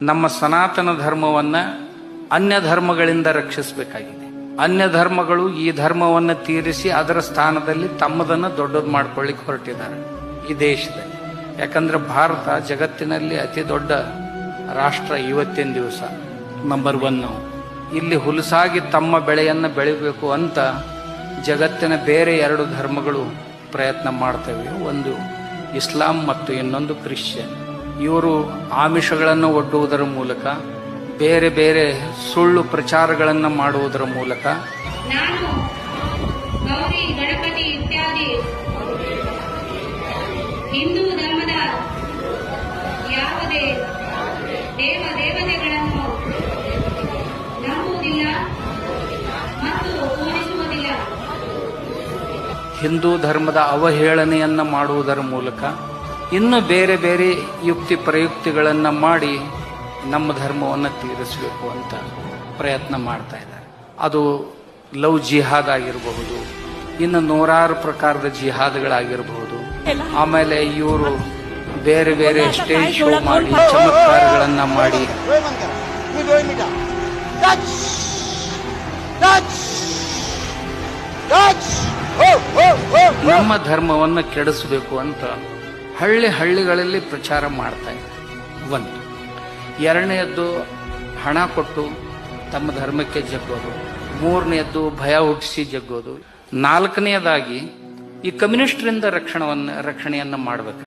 ನಮ್ಮ ಸನಾತನ ಧರ್ಮವನ್ನ ಅನ್ಯ ಧರ್ಮಗಳಿಂದ ರಕ್ಷಿಸಬೇಕಾಗಿದೆ. ಅನ್ಯ ಧರ್ಮಗಳು ಈ ಧರ್ಮವನ್ನು ತೀರಿಸಿ ಅದರ ಸ್ಥಾನದಲ್ಲಿ ತಮ್ಮದನ್ನ ದೊಡ್ಡದು ಮಾಡ್ಕೊಳ್ಳಿಕ್ಕೆ ಹೊರಟಿದ್ದಾರೆ ಈ ದೇಶದಲ್ಲಿ. ಯಾಕಂದ್ರೆ ಭಾರತ ಜಗತ್ತಿನಲ್ಲಿ ಅತಿ ದೊಡ್ಡ ರಾಷ್ಟ್ರ ಇವತ್ತಿನ ದಿವಸ. ನಂಬರ್ ಒನ್ ಇಲ್ಲಿ ಹುಲಸಾಗಿ ತಮ್ಮ ಬೆಳೆಯನ್ನು ಬೆಳಿಬೇಕು ಅಂತ ಜಗತ್ತಿನ ಬೇರೆ ಎರಡು ಧರ್ಮಗಳು ಪ್ರಯತ್ನ ಮಾಡ್ತವೆ ಒಂದು ಇಸ್ಲಾಂ ಮತ್ತು ಇನ್ನೊಂದು ಕ್ರಿಶ್ಚಿಯನ್. ಇವರು ಆಮಿಷಗಳನ್ನು ಒಡ್ಡುವುದರ ಮೂಲಕ ಬೇರೆ ಬೇರೆ ಸುಳ್ಳು ಪ್ರಚಾರಗಳನ್ನು ಮಾಡುವುದರ ಮೂಲಕ. ನಾನು ಗೌರಿ ಗಣಪತಿ ಇತ್ಯಾದಿ ಹಿಂದೂ ಧರ್ಮದ ಯಾವುದೇ ದೇವ ದೇವತೆಗಳನ್ನು ನಂಬುವುದಿಲ್ಲ ಮತ್ತು ಪೂಜಿಸುವುದಿಲ್ಲ. ಹಿಂದೂ ಧರ್ಮದ ಅವಹೇಳನೆಯನ್ನ ಮಾಡುವುದರ ಮೂಲಕ ಇನ್ನು ಬೇರೆ ಬೇರೆ ಯುಕ್ತಿ ಪ್ರಯುಕ್ತಿಗಳನ್ನು ಮಾಡಿ ನಮ್ಮ ಧರ್ಮವನ್ನು ತೀರಿಸಬೇಕು ಅಂತ ಪ್ರಯತ್ನ ಮಾಡ್ತಾ ಇದ್ದಾರೆ. ಅದು ಲವ್ ಜಿಹಾದ್ ಆಗಿರಬಹುದು, ಇನ್ನು ನೂರಾರು ಪ್ರಕಾರದ ಜಿಹಾದ್ಗಳಾಗಿರಬಹುದು. ಆಮೇಲೆ ಇವರು ಬೇರೆ ಬೇರೆ ಸ್ಟೇಜ್ ಶೋ ಮಾಡಿ, ಚಮತ್ಕಾರಗಳನ್ನ ಮಾಡಿ. ನಮ್ಮ ಧರ್ಮವನ್ನು ಕೆಡಿಸಬೇಕು ಅಂತ ಹಳ್ಳಿ ಹಳ್ಳಿಗಳಲ್ಲಿ ಪ್ರಚಾರ ಮಾಡ್ತಾ ಇದ್ದಾರೆ. ಒಂದು. ಎರಡನೆಯದ್ದು ಹಣ ಕೊಟ್ಟು ತಮ್ಮ ಧರ್ಮಕ್ಕೆ ಜಗ್ಗೋದು. ಮೂರನೆಯದ್ದು ಭಯ ಹುಟ್ಟಿಸಿ ಜಗ್ಗೋದು. ನಾಲ್ಕನೆಯದಾಗಿ ಈ ಕಮ್ಯುನಿಸ್ಟ್ರಿಂದ ರಕ್ಷಣವನ್ನು, ರಕ್ಷಣೆಯನ್ನು ಮಾಡಬೇಕು.